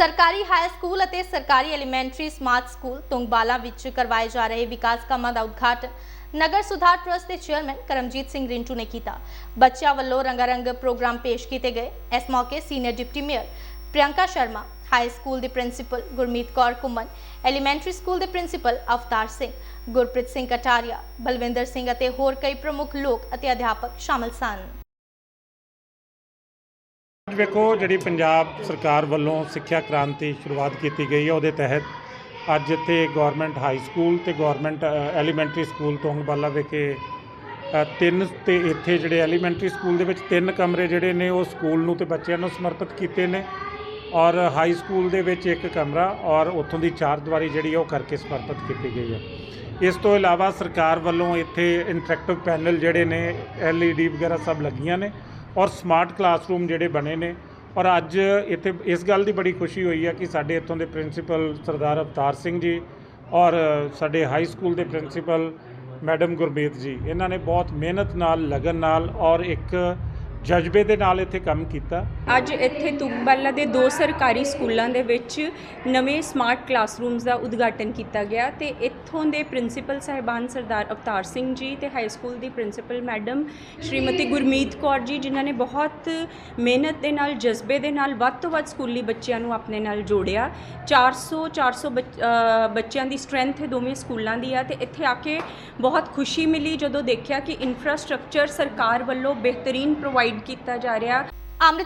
ਸਰਕਾਰੀ high school ਅਤੇ ਸਰਕਾਰੀ ਐਲੀਮੈਂਟਰੀ ਸਮਾਰਟ ਸਕੂਲ ਤੁੰਗਬਾਲਾ ਵਿੱਚ ਕਰਵਾਏ ਜਾ ਰਹੇ ਵਿਕਾਸ ਕੰਮਾਂ ਦਾ ਉਦਘਾਟਨ ਨਗਰ ਸੁਧਾਰ ਟਰਸਟ ਦੇ ਚੇਅਰਮੈਨ ਕਰਮਜੀਤ ਸਿੰਘ ਰਿੰਟੂ ਨੇ ਕੀਤਾ। ਬੱਚਿਆਂ ਵੱਲੋਂ ਰੰਗਾਰੰਗ ਪ੍ਰੋਗਰਾਮ ਪੇਸ਼ ਕੀਤੇ ਗਏ। ਇਸ ਮੌਕੇ senior deputy mayor Priyanka Sharma, high school ਦੇ principal Gurmeet Kaur Kuman elementary school ਦੇ ਪ੍ਰਿੰਸੀਪਲ ਅਵਤਾਰ ਸਿੰਘ, ਗੁਰਪ੍ਰੀਤ ਸਿੰਘ ਕਟਾਰੀਆ, ਬਲਵਿੰਦਰ ਸਿੰਘ ਅਤੇ ਹੋਰ ਕਈ ਪ੍ਰਮੁੱਖ ਲੋਕ ਅਤੇ ਅਧਿਆਪਕ ਸ਼ਾਮਲ ਸਨ। ਵੇਖੋ, ਜਿਹੜੀ ਪੰਜਾਬ ਸਰਕਾਰ ਵੱਲੋਂ ਸਿੱਖਿਆ ਕ੍ਰਾਂਤੀ ਸ਼ੁਰੂਆਤ ਕੀਤੀ ਗਈ ਹੈ, ਉਹਦੇ ਤਹਿਤ ਅੱਜ ਇੱਥੇ ਗਵਰਨਮੈਂਟ ਹਾਈ ਸਕੂਲ ਤੇ ਗਵਰਨਮੈਂਟ ਐਲੀਮੈਂਟਰੀ ਸਕੂਲ ਤੋਂਗਬਾਲਾ ਵਿਖੇ ਤਿੰਨ ਤੇ ਇੱਥੇ ਜਿਹੜੇ ਐਲੀਮੈਂਟਰੀ ਸਕੂਲ ਦੇ ਵਿੱਚ ਤਿੰਨ ਕਮਰੇ ਜਿਹੜੇ ਨੇ, ਉਹ ਸਕੂਲ ਨੂੰ ਤੇ ਬੱਚਿਆਂ ਨੂੰ ਸਮਰਪਿਤ ਕੀਤੇ ਨੇ ਔਰ ਹਾਈ ਸਕੂਲ ਦੇ ਵਿੱਚ ਇੱਕ ਕਮਰਾ ਔਰ ਉੱਥੋਂ ਦੀ ਚਾਰ ਦੀਵਾਰੀ ਜਿਹੜੀ ਹੈ ਉਹ ਕਰਕੇ ਸਮਰਪਿਤ ਕੀਤੀ ਗਈ ਹੈ। ਇਸ ਤੋਂ ਇਲਾਵਾ ਸਰਕਾਰ ਵੱਲੋਂ ਇੱਥੇ ਇੰਟਰੈਕਟਿਵ ਪੈਨਲ ਜਿਹੜੇ ਨੇ, LED ਵਗੈਰਾ ਸਭ ਲੱਗੀਆਂ ਨੇ ਔਰ ਸਮਾਰਟ ਕਲਾਸਰੂਮ ਜਿਹੜੇ ਬਣੇ ਨੇ। ਔਰ ਅੱਜ ਇੱਥੇ ਇਸ ਗੱਲ ਦੀ ਬੜੀ ਖੁਸ਼ੀ ਹੋਈ ਹੈ ਕਿ ਸਾਡੇ ਇੱਥੋਂ ਦੇ ਪ੍ਰਿੰਸੀਪਲ ਸਰਦਾਰ ਅਵਤਾਰ ਸਿੰਘ ਜੀ ਔਰ ਸਾਡੇ ਹਾਈ ਸਕੂਲ ਦੇ ਪ੍ਰਿੰਸੀਪਲ ਮੈਡਮ ਗੁਰਮੀਤ ਜੀ, ਇਹਨਾਂ ਨੇ ਬਹੁਤ ਮਿਹਨਤ ਨਾਲ, ਲਗਨ ਨਾਲ ਔਰ ਇੱਕ ਜਜ਼ਬੇ ਦੇ ਨਾਲ ਇੱਥੇ ਕੰਮ ਕੀਤਾ। ਅੱਜ ਇੱਥੇ ਤੁੰਗਬਾਲਾ ਦੇ ਦੋ ਸਰਕਾਰੀ ਸਕੂਲਾਂ ਦੇ ਵਿੱਚ ਨਵੇਂ ਸਮਾਰਟ ਕਲਾਸਰੂਮਸ ਦਾ ਉਦਘਾਟਨ ਕੀਤਾ ਗਿਆ ਤੇ ਇੱਥੋਂ ਦੇ ਪ੍ਰਿੰਸੀਪਲ ਸਾਹਿਬਾਨ ਸਰਦਾਰ ਅਵਤਾਰ ਸਿੰਘ ਜੀ ਤੇ ਹਾਈ ਸਕੂਲ ਦੀ ਪ੍ਰਿੰਸੀਪਲ ਮੈਡਮ ਸ਼੍ਰੀਮਤੀ ਗੁਰਮੀਤ ਕੌਰ ਜੀ ਜਿਨ੍ਹਾਂ ਨੇ ਬਹੁਤ ਮਿਹਨਤ ਦੇ ਨਾਲ ਜਜ਼ਬੇ ਦੇ ਨਾਲ ਵੱਧ ਤੋਂ ਵੱਧ ਸਕੂਲੀ ਬੱਚਿਆਂ ਨੂੰ ਆਪਣੇ ਨਾਲ ਜੋੜਿਆ। 400 400 ਬੱਚ- ਅ, ਬੱਚਿਆਂ ਦੀ ਸਟਰੈਂਥ ਹੈ ਦੋਵੇਂ ਸਕੂਲਾਂ ਦੀ ਆ ਤੇ ਇੱਥੇ ਆ ਕੇ ਬਹੁਤ ਖੁਸ਼ੀ ਮਿਲੀ ਜਦੋਂ ਦੇਖਿਆ ਕਿ ਇਨਫਰਾਸਟ੍ਰਕਚਰ ਸਰਕਾਰ ਵੱਲੋਂ ਬਿਹਤਰੀਨ ਪ੍ਰੋਵਾਈਡ ਕੀਤਾ ਜਾ ਰਿਹਾ। ਅੰਮ੍ਰਿਤ